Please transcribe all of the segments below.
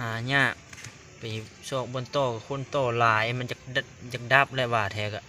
หายากไปโชคบนโต๊ะคนโตหลายมันจะดจะดับเลยว่าแท้กะ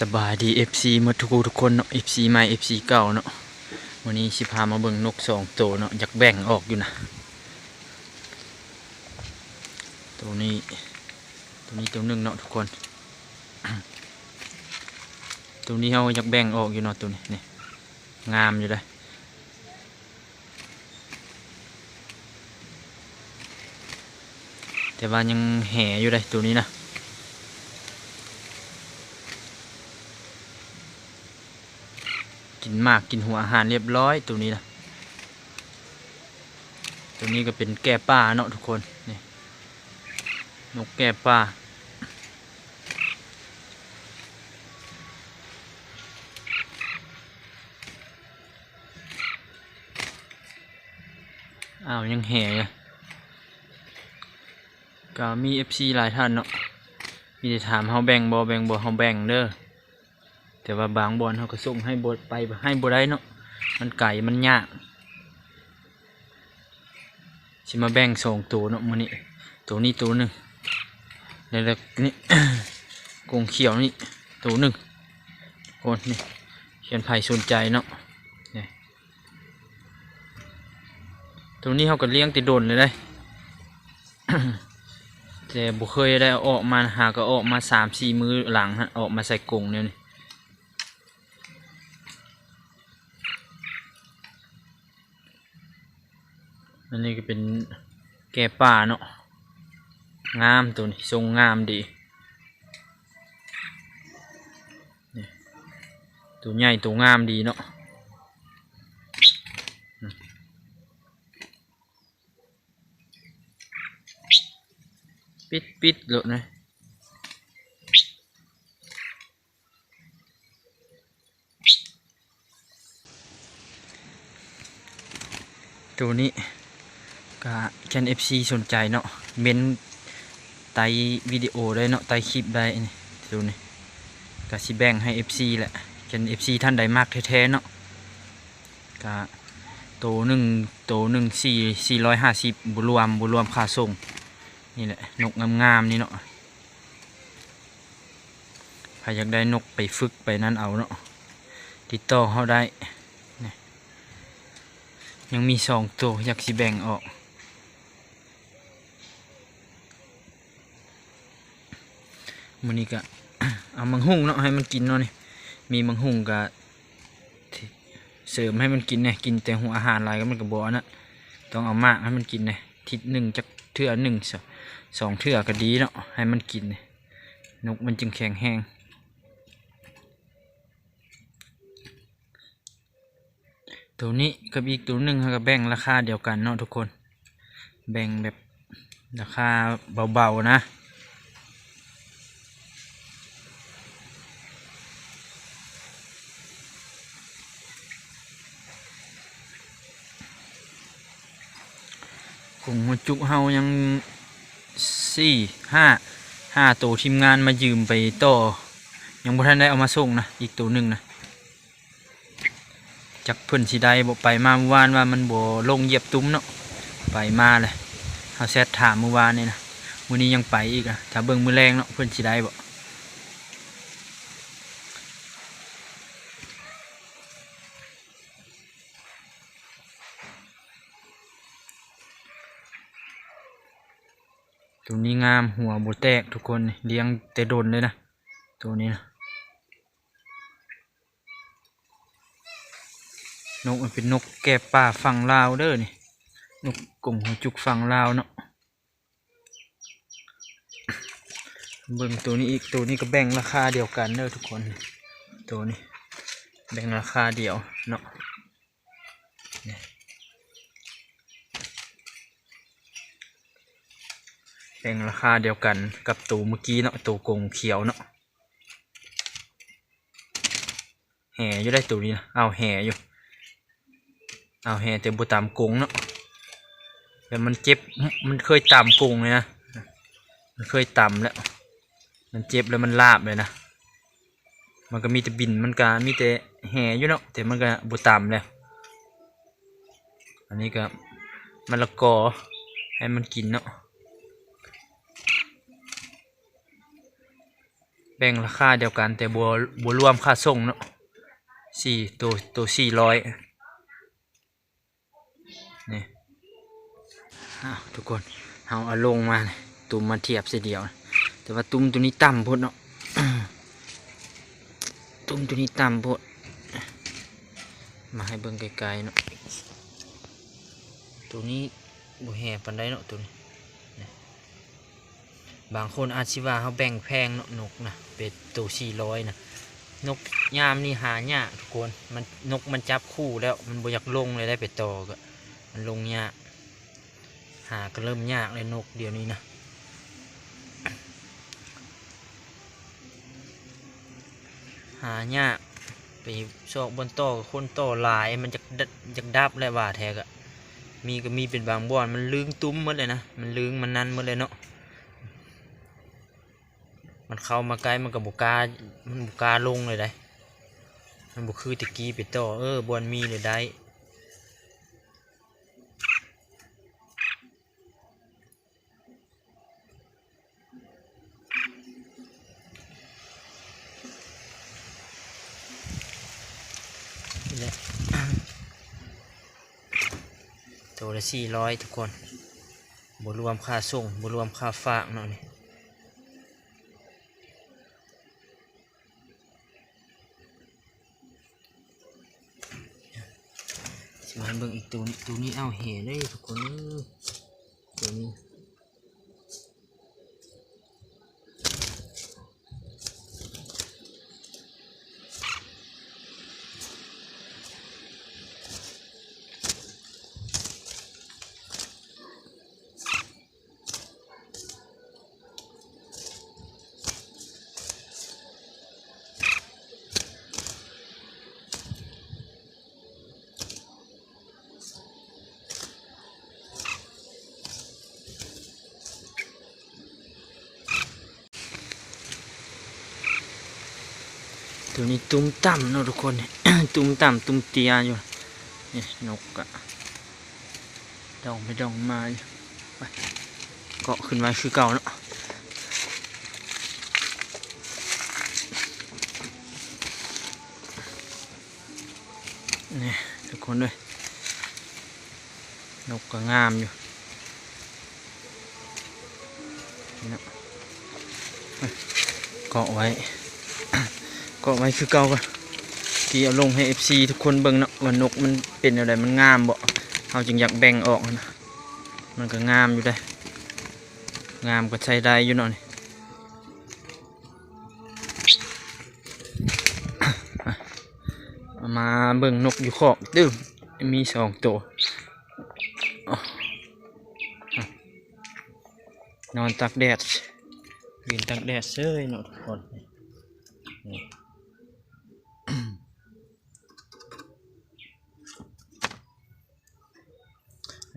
สบายดี FC มาทุกคนทุกคนเนาะ FC ใหม่ FC เก่าเนาะวันนี้สิพามาเบิ่งนกสองตัวเนาะอยากแบ่งออกอยู่นะ ตัวนี้ ตัวหนึ่งเนาะทุกคน ตัวนี้เราอยากแบ่งออกอยู่เนาะตัวนี้นี่งามอยู่เลยแต่ว่ายังแห่อยู่เลยตัวนี้นะกินมากกินหัวอาหารเรียบร้อยตัวนี้นะตัวนี้ก็เป็นแก่ป้าเนาะทุกคนนี่นกแก้ป้า อ้าวยังแห่เลยก็มี FC หลายท่านเนาะมีแต่ถามเฮาแบ่งบ่แบ่งบ่เฮาแบ่งเด้อแต่ว่าบางบอลเฮาก็ส่งให้บ่ไปให้บ่ได้เนาะมันไก่มันยากสิมาแบ่งสองตัวเนาะมื้อนี้ตัวนี้ตัวหนึ่งแล้วนี่กรงเขียวนี่ตัวหนึ่งคนนี่เขียนไผ่สนใจเนาะ ตัวนี้เขาก็เลี้ยงติดโดนเลยได้แต่บุเคยได้ออกมาหาก็ออกมาสามสี่มือหลังฮะออกมาใส่กรงเนี่ยนี่อันนี้ก็เป็นแก่ป่าเนาะงามตัวนี้ทรงงามดีตัวใหญ่ตัวงามดีเนาะ ปิดเลยนะตัวนี้ก็แคนเอฟซีสนใจเนาะเมนไตวิดีโอได้เนาะไตคลิปได้นี่ดูนี่ก็สิแบ่งให้ FC แหละแฟนเป็น FC ท่านใดมากแท้ๆเนาะก็โตหนึ่งโตหนึ่งสี่สี่ร้อยห้าสิบบุรวมบุรวมค่าส่ง นี่แหละ นกงามๆนี่เนาะใครอยากได้นกไปฝึกไปนั่นเอาเนาะติดต่อเขาได้ ยังมีสองตัวอยากสิแบ่งออกมันนี้ก็เอามังหุ่งเนาะให้มันกินเนาะนี่มีมังหุ่งก็เสริมให้มันกินเนี่ยกินแต่หัวอาหารอะไรก็มันก็บอนะต้องเอามากให้มันกินเนี่ยทิศหนึ่งจักเทื่อหนึ่งส สองเทื่อก็ดีเนาะให้มันกิน นกมันจึงแข็งแห้งตัวนี้กับอีกตัวหนึ่งเขาก็แบ่งราคาเดียวกันเนาะทุกคน แบ่งแบบราคาเบาๆนะกลุ่มหัวจุกเฮายัง สี่ห้าห้าตัวทีมงานมายืมไปต่อ ยังบ่ทันได้เอามาส่งนะ อีกตัวหนึ่งนะจักเพิ่นสิได้บ่ไปมาเมื่อวานว่ามันบ่ลงเหยียบตุ้มเนาะไปมาเลยเขาแซดถามเมื่อวานนี่นะวันนี้ยังไปอีกอะถ้าเบิ่งมือแรงเนาะเพิ่นสิได้บ่ ตัวนี้งามหัวบแตกทุกคนเลี้ยงแต่โดนเลยนะ ตัวนี้นะนกมันเป็นนกแก่ป่าฝั่งลาวเด้อนี่นกกงหัวจุกฝั่งลาวเนาะเบิ่งตัวนี้อีกตัวนี้ก็แบ่งราคาเดียวกันเด้อทุกคนตัวนี้แบ่งราคาเดียวเนาะ แบ่งราคาเดียวกันกับตัวเมื่อกี้เนาะตัวกงเขียวเนาะแห่อยู่ได้ตัวนี้นะเอาแห่อยู่ เอาแห่แต่บุตามกงเนาะแต่มันเจ็บมันเคยต่ำกงเลยนะมันเคยต่ำแล้ว มันเจ็บแล้วมันลาบเลยนะ มันก็มีแต่บินมันก็มีแต่แห่อยู่เนาะแต่มันก็บุต่ำแล้วอันนี้ก็มะละกอให้มันกินเนาะ บ่งราคาเดียวกันแต่บัวบัวรวมค่าส่งเนาะสี่ตัวตัวสี่ร้อยนี่อ้าทุกคนเอาเอาลงมาตุ่มมาเทียบเสียเดียว แต่ว่าตุ่มตัวนี้ต่ำพุดเนาะตุ่มตัวนี้ต่ำพุดมาให้เบิ่งไกลๆเนาะตัวนี้บ่แห่ปันได้เนาะตัวนี้ บางคนอาจสิว่าเขาแบ่งแพงเนาะนกนะเป็นตัวสี่ร้อยนะนกยามนี่หายากทุกคนมันนกมันจับคู่แล้วมันบอยากลงเลยได้ไปต่อก็มันลงยากหาก็เริ่มยากเลยนกเดี๋ยวนี้นะหายากไปชอกบนโต๊ะกับคนโต๊ะหลายมันจะดัจะดับเลยว่าแท้กะมีก็มีเป็นบางบ่อนมันลึงตุ้มหมดเลยนะมันลึงมันนั่นหมดเลยเนาะ มันเข้ามาใกล้มันกับบุกามันบุกาลงเลยได้ มันบุคือตะกี้ไปต่อเออบอนมีเลยได้ตัวละสี่ร้อยทุกคนบรวมค่าส่งบรวมค่าฝากเนาะนี่ มาให้เบิ่งอีกตัวตัวนี้เอาเหเลยทุกคนตัวนี้ ตัวนี้ตุ้มต่ำเนาะทุกคนนี่ตุ้มต่ำตุ้มเตียอยู่นี่นกอะดองไปดองมาไปเกาะขึ้นมาคือเก่าเนาะนี่ทุกคนเลยนกก็งามอยู่เนาะเกาะไว้ กาะไว้คือเก่าก่อนที่เอาลงให้ FC ทุกคนเบิ่งเนาะว่านกมันเป็นอะไรมันงามบ่เราจึงอยากแบ่งออกนะมันก็งามอยู่ได้งามก็ใช้ได้อยู่เนาะนี่อามาเบิ่งนกอยู่คอกเด้อมีสองตัวนอนตักแดดยืนตักแดดเซ้ยเนาะทุกคน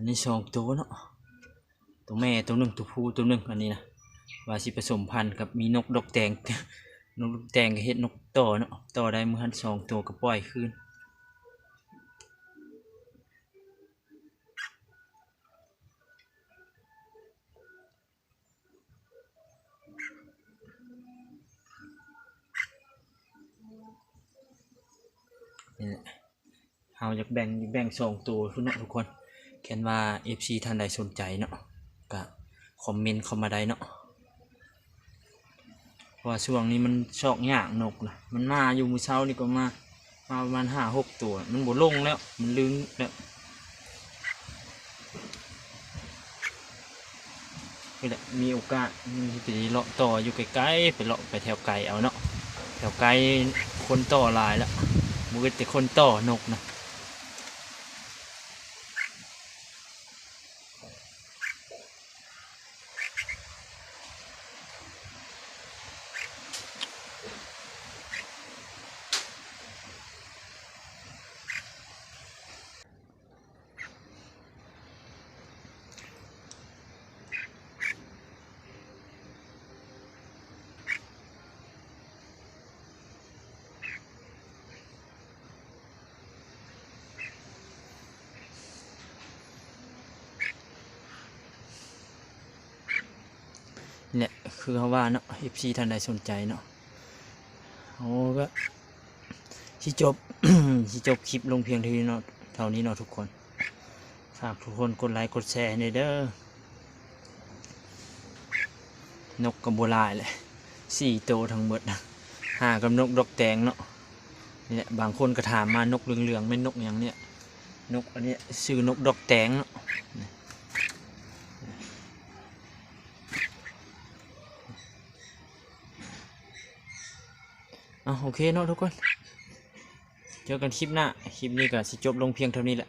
อันนี้สองตัวเนาะตัวแม่ตัวหนึ่งตัวผู้ตัวหนึ่งอันนี้นะว่าสิผสมพันธุ์กับมีนกดอกแดงนกดอกแดงกับเห็ดนกต่อเนาะต่อได้เมื่อหันสองตัวก็ปล่อยคืนนี่แหละเราอยากแบ่งแบ่งสองตัวทุกคน ขียนว่า FC ท่านใดสนใจเนาะก็คอมเมนต์เข้ามาได้เนาะเพราะช่วงนี้มันชอกยากนกนะมันมาอยู่มือเช้านี่ก็มามาประมาณห้าหกตัว มันบดลงแล้ว มันลึงแล้วนี่แหละมีโอกาสมันจะไปเลาะต่ออยู่ไกลๆไปเลาะไปแถวไกลเอาเนาะแถวไกลคนต่อหลายแล้วมือแต่คนต่อนกนะ เนี่ยคือเขาว่าเนาะ FC ท่านใดสนใจเนาะโอ้ก็สิจบสิจบคลิปลงเพียงเท่านี้เนาะเท่านี้เนาะทุกคนฝากทุกคนกดไลค์กดแชร์ให้เด้อนกกับบัวลายเลยสี่ตัวทั้งหมดนะหากับนกดอกแตงเนาะเนี่แหละบางคนก็ถามมานกเหลืองๆไม่นนกอย่างเนี้ยนกอันนี้ชื่อนกดอกแตงเนาะ อาโอเคเนาะทุกคน เจอกันคลิปหน้า คลิปนี้ก็สิจบลงเพียงเท่านี้แหละ